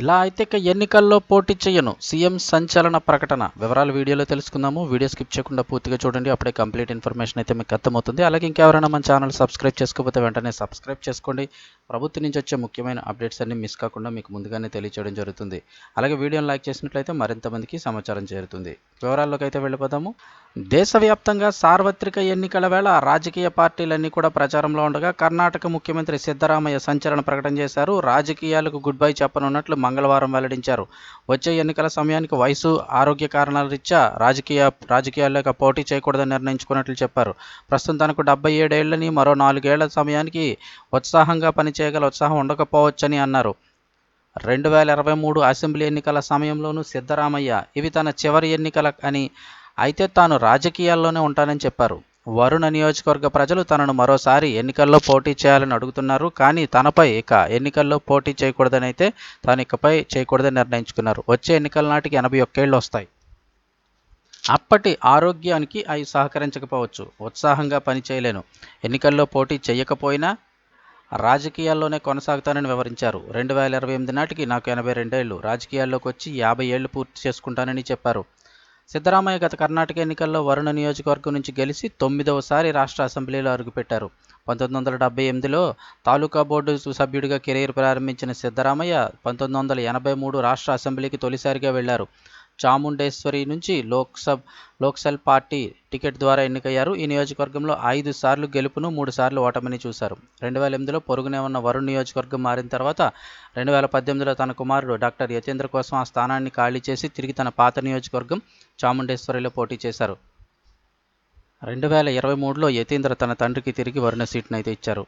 ఇలా అయితే ఇక ఎన్నికల్లో పోటీ చేయను. సీఎం సంచలన ప్రకటన. వివరాలు వీడియోలో తెలుసుకుందాము. వీడియో స్కిప్ చేయకుండా పూర్తిగా చూడండి. అప్పుడే కంప్లీట్ ఇన్ఫర్మేషన్ అయితే మీకు అర్థమవుతుంది. అలాగే ఇంకెవరైనా మన ఛానల్ సబ్స్క్రైబ్ చేసుకోకపోతే వెంటనే సబ్స్క్రైబ్ చేసుకోండి. ప్రభుత్వం నుంచి వచ్చే ముఖ్యమైన అప్డేట్స్ అన్ని మిస్ కాకుండా మీకు ముందుగానే తెలియచేయడం జరుగుతుంది. అలాగే వీడియోని లైక్ చేసినట్లయితే మరింత మందికి సమాచారం చేరుతుంది. వివరాల్లోకి అయితే వెళ్ళిపోదాము. దేశవ్యాప్తంగా సార్వత్రిక ఎన్నికల వేళ రాజకీయ పార్టీలన్నీ కూడా ప్రచారంలో ఉండగా కర్ణాటక ముఖ్యమంత్రి సిద్ధరామయ్య సంచలన ప్రకటన చేశారు. రాజకీయాలకు గుడ్ బై చెప్పనున్నట్లు మంగళవారం వెల్లడించారు. వచ్చే ఎన్నికల సమయానికి వయసు ఆరోగ్య కారణాల రీత్యా రాజకీయ రాజకీయాల్లోకి పోటీ చేయకూడదని నిర్ణయించుకున్నట్లు చెప్పారు. ప్రస్తుతం తనకు డెబ్బై ఏడేళ్ళని మరో నాలుగేళ్ళ సమయానికి ఉత్సాహంగా పనిచేయగల ఉత్సాహం ఉండకపోవచ్చని అన్నారు. రెండు వేల ఇరవై మూడు అసెంబ్లీ ఎన్నికల సమయంలోనూ సిద్ధరామయ్య ఇవి తన చివరి ఎన్నికల అని అయితే తాను రాజకీయాల్లోనే ఉంటానని చెప్పారు. వరుణ నియోజకవర్గ ప్రజలు తనను మరోసారి ఎన్నికల్లో పోటీ చేయాలని అడుగుతున్నారు. కానీ తనపై ఇక ఎన్నికల్లో పోటీ చేయకూడదని అయితే తాను ఇకపై చేయకూడదని నిర్ణయించుకున్నారు. వచ్చే ఎన్నికల నాటికి ఎనభై ఒక్కేళ్ళు వస్తాయి. అప్పటి ఆరోగ్యానికి అవి సహకరించకపోవచ్చు. ఉత్సాహంగా పనిచేయలేను ఎన్నికల్లో పోటీ చేయకపోయినా రాజకీయాల్లోనే కొనసాగుతానని వివరించారు. రెండు వేల ఇరవై ఎనిమిది నాటికి నాకు ఎనభై రెండేళ్ళు రాజకీయాల్లోకి వచ్చి యాభై ఏళ్ళు పూర్తి చేసుకుంటానని చెప్పారు. సిద్ధరామయ్య గత కర్ణాటక ఎన్నికల్లో వరుణ నియోజకవర్గం నుంచి గెలిచి తొమ్మిదవసారి రాష్ట్ర అసెంబ్లీలో అడుగుపెట్టారు. పంతొమ్మిది వందల డెబ్బై ఎనిమిదిలో తాలూకా బోర్డు సభ్యుడిగా కెరీర్ ప్రారంభించిన సిద్ధరామయ్య పంతొమ్మిది వందల ఎనభై మూడు రాష్ట్ర అసెంబ్లీకి తొలిసారిగా వెళ్ళారు. చాముండేశ్వరి నుంచి లోక్సభ లోక్సల్ పార్టీ టికెట్ ద్వారా ఎన్నికయ్యారు. ఈ నియోజకవర్గంలో ఐదు సార్లు గెలుపును మూడు సార్లు ఓటమిని చూశారు. రెండు వేల ఎనిమిదిలో పొరుగునే ఉన్న వరుణ్ నియోజకవర్గం మారిన తర్వాత రెండు వేల పద్దెనిమిదిలో తన కుమారుడు డాక్టర్ యతీంద్ర కోసం ఆ స్థానాన్ని ఖాళీ చేసి తిరిగి తన పాత నియోజకవర్గం చాముండేశ్వరిలో పోటీ చేశారు. రెండు వేల ఇరవై మూడులో యతీంద్ర తన తండ్రికి తిరిగి వరుణ సీట్ను అయితే ఇచ్చారు.